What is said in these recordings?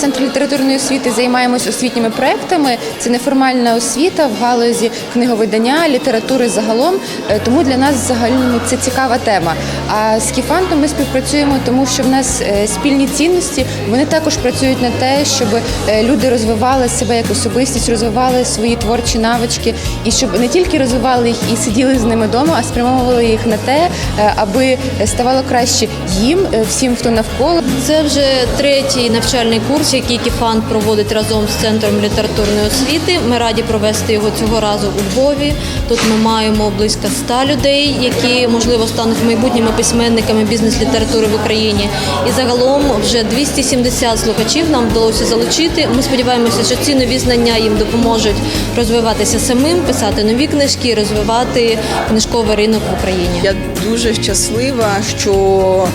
центрі літературної освіти займаємось освітніми проектами. Це неформальна освіта в галузі книговидання, літератури загалом. Е, Тому для нас взагалі це цікава тема. А з Кіфантом ми співпрацюємо, тому що в нас е, спільні цінності. Вони також працюють на те, щоб е, люди розвивали себе як особистість, розвивали свої творчі навички, і щоб не тільки розвивали їх і сиділи з ними вдома, а спрямовували їх на те, аби ставало краще їм, всім, хто навколо. Це вже третій навчальний курс, який Кіфан проводить разом з центром літературної освіти. Ми раді провести його цього разу у Львові. Тут ми маємо близько ста людей, які можливо стануть майбутніми письменниками бізнес-літератури в Україні. І загалом вже 270 слухачів нам вдалося залучити. Ми сподіваємося, що ці нові знання їм допоможуть розвиватися самим, писати нові книжки, розвивати книжковий ринок в Україні. Я дуже щаслива, що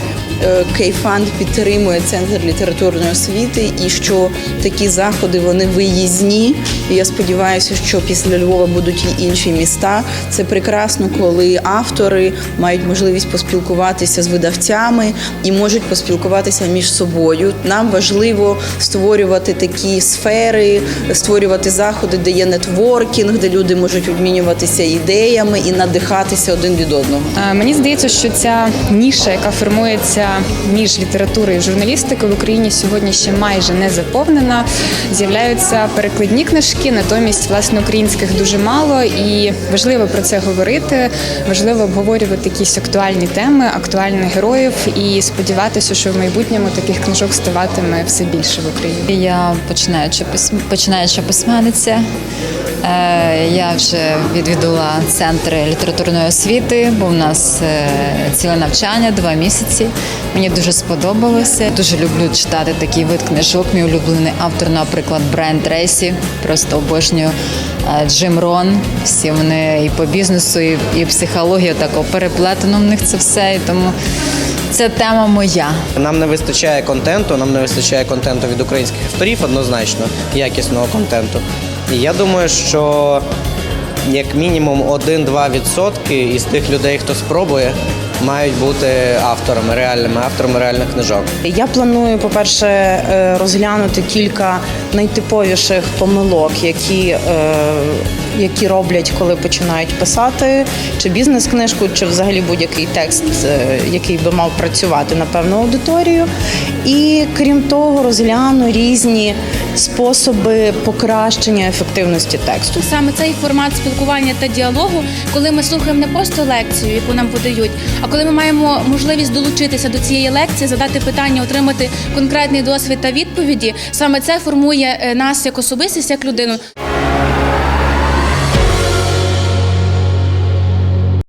Кейфанд підтримує центр літературної освіти і що такі заходи вони виїзні. Я сподіваюся, що після Львова будуть і інші міста. Це прекрасно, коли автори мають можливість поспілкуватися з видавцями і можуть поспілкуватися між собою. Нам важливо створювати такі сфери, створювати заходи, де є нетворкінг, де люди можуть обмінюватися ідеями і надихатися один від одного. Е, Мені здається, що ця ніша, яка формується між літературою і журналістикою в Україні сьогодні ще майже не заповнена. З'являються перекладні книжки, натомість власне українських дуже мало, і важливо про це говорити. Важливо обговорювати якісь актуальні теми, актуальних героїв і сподіватися, що в майбутньому таких книжок ставатиме все більше в Україні. Я починаюча починаюча письменниця. Е, Я вже відвідала центри літературної освіти, бо у нас е, ціле навчання, два місяці. Мені дуже сподобалося. Дуже люблю читати такий вид книжок. Мій улюблений автор, наприклад, Брайан Трейсі. Просто обожнюю Е, Джим Рон. Всі вони і по бізнесу, і, і психологія такого переплетено в них це все. І тому це тема моя. Нам не вистачає контенту, нам не вистачає контенту від українських авторів, однозначно, якісного контенту. І я думаю, що як мінімум 1-2% із тих людей, хто спробує, мають бути авторами, реальними авторами реальних книжок. Я планую, по-перше, е, розглянути кілька найтиповіших помилок, які, е, які роблять, коли починають писати чи бізнес-книжку, чи взагалі будь-який текст, е, який би мав працювати на певну аудиторію. І крім того, розгляну різні способи покращення ефективності тексту. Саме цей формат спілкування та діалогу, коли ми слухаємо не просто лекцію, яку нам подають, а коли ми маємо можливість долучитися до цієї лекції, задати питання, отримати конкретний досвід та відповіді, саме це формує е, нас як особистість, як людину.